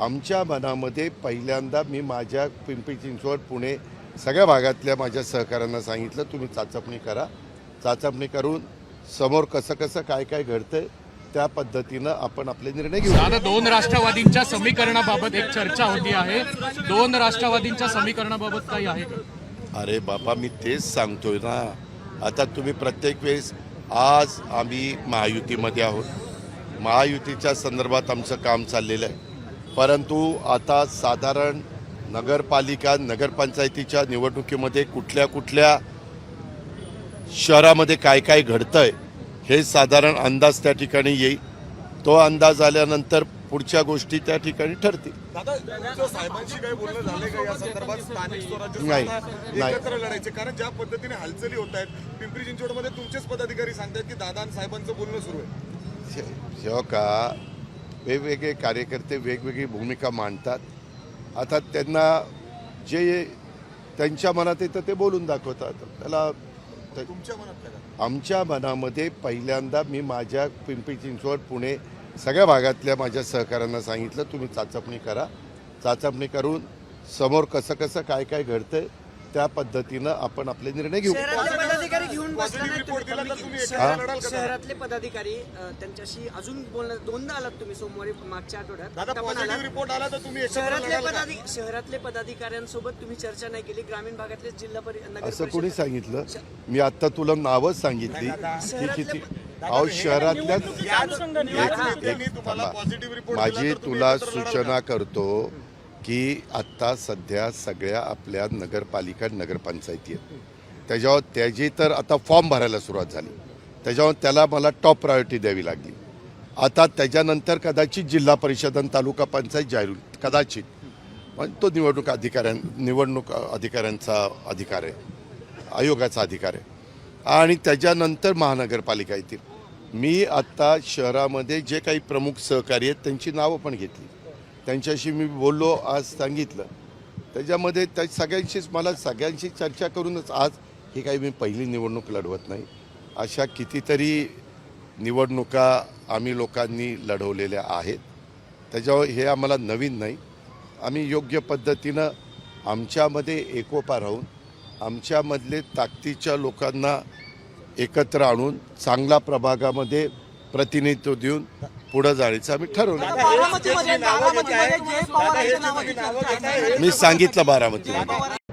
आमच्या मनामध्ये पहिल्यांदा मी माझ्या पिंपरी चिंचवड पुणे सगळ्या भागातल्या माझ्या सहकाऱ्यांना सांगितलं तुम्ही चाचपणी करा. चाचपणी करून समोर कसं कसं काय काय घडतंय त्या पद्धतीनं आपण आपले निर्णय घेऊ. आता दोन राष्ट्रवादींच्या समीकरणाबाबत एक चर्चा होती आहे. दोन राष्ट्रवादींच्या समीकरणाबाबत काही आहे का? अरे बाबा मी तेच सांगतोय ना. आता तुम्ही प्रत्येक वेळेस आज आम्ही महायुतीमध्ये आहोत. महायुतीच्या संदर्भात आमचं काम चाललेलं आहे. परंतु आता साधारण नगरपालिका नगरपंचायतीच्या निवडणुकीमध्ये कुठल्या कुठल्या शहरामध्ये काय काय घडतंय हे साधारण अंदाज त्या ठिकाणी येईल. तो अंदाज आल्यानंतर पुढच्या गोष्टी त्या ठिकाणी ठरतील. नाही, नाही. कारण ज्या पद्धतीने हालचाली होत आहेत पिंपरी चिंचवडमध्ये तुमचेच पदाधिकारी सांगतायत की दादा साहेबांचं बोलणं सुरू आहे. जेव्हा का? वेगवेगळे कार्यकर्ते वेगवेगळी भूमिका मांडतात. आता त्यांना जे त्यांच्या मनात येतं ते बोलून दाखवतात. त्याला? आमच्या मनामध्ये पहिल्यांदा मी माझ्या पिंपरी चिंचवड पुणे सगळ्या भागातल्या माझ्या सहकाऱ्यांना सांगितलं तुम्ही चाचपणी करा. चाचपणी करून समोर कसं कसं काय काय घडतंय त्या पद्धतीनं आपण आपले निर्णय घेऊ. पॉझिटिव्ह बसला नाही रिपोर्ट दिला तर तुम्ही तुम्ही. एकत्र लढाल का दादा? शहरातले पदाधिकारी अ, त्यांच्याशी अजून बोलणं दोनदा आलात तुम्ही सोमवारी मागच्या आठवड्यात दादा आता पण पॉझिटिव्ह आलात. रिपोर्ट आला तर तुम्ही एकत्र शहरातले लढाल का? शहरातले पदाधिकाऱ्यांसोबत तुम्ही चर्चा नाही केली ग्रामीण भागातले जिल्हा परि नगर असं कोणी परिषद- सांगितलं मी आता तुला नावच सांगितली की किती अहो शहरातल्या याच नेत्यांनी एक तुम्हाला थांबा. पॉझिटिव्ह रिपोर्ट दिला माझी तर तुम्ही तुला एकत्र लढाल सूचना? करतो की आत्ता सध्या सगळ्या आपल्या नगरपालिका नगरपंचायती आहेत त्याच्यावर त्याची तर आता फॉर्म भरायला सुरुवात झाली. त्याच्यावर त्याला मला टॉप प्रायोरिटी द्यावी लागली. आता त्याच्यानंतर कदाचित जिल्हा परिषद आणि तालुका पंचायत जाहीर होईल. कदाचित. पण तो निवडणूक अधिकाऱ्यां निवडणूक अधिकाऱ्यांचा अधिकार आहे. आयोगाचा अधिकार आहे. आणि त्याच्यानंतर महानगरपालिका येतील. मी आत्ता शहरामध्ये जे काही प्रमुख सहकारी आहेत त्यांची नावं पण घेतली. त्यांच्याशी मी बोललो आज सांगितलं. त्याच्यामध्ये त्या सगळ्यांशीच मला सगळ्यांशी चर्चा करूनच आज ही काही मी पहिली निवडणूक लढवत नाही. अशा कितीतरी निवडणुका आम्ही लोकांनी लढवलेल्या आहेत. त्याच्यावर हे आम्हाला नवीन नाही. आम्ही योग्य पद्धतीनं आमच्यामध्ये एकोपा राहून आमच्यामधले ताकदीच्या लोकांना एकत्र आणून चांगला प्रभागामध्ये प्रतिनिधित्व देऊन पुढं जायचं आम्ही ठरवलं. मी सांगितलं बारामतीमध्ये.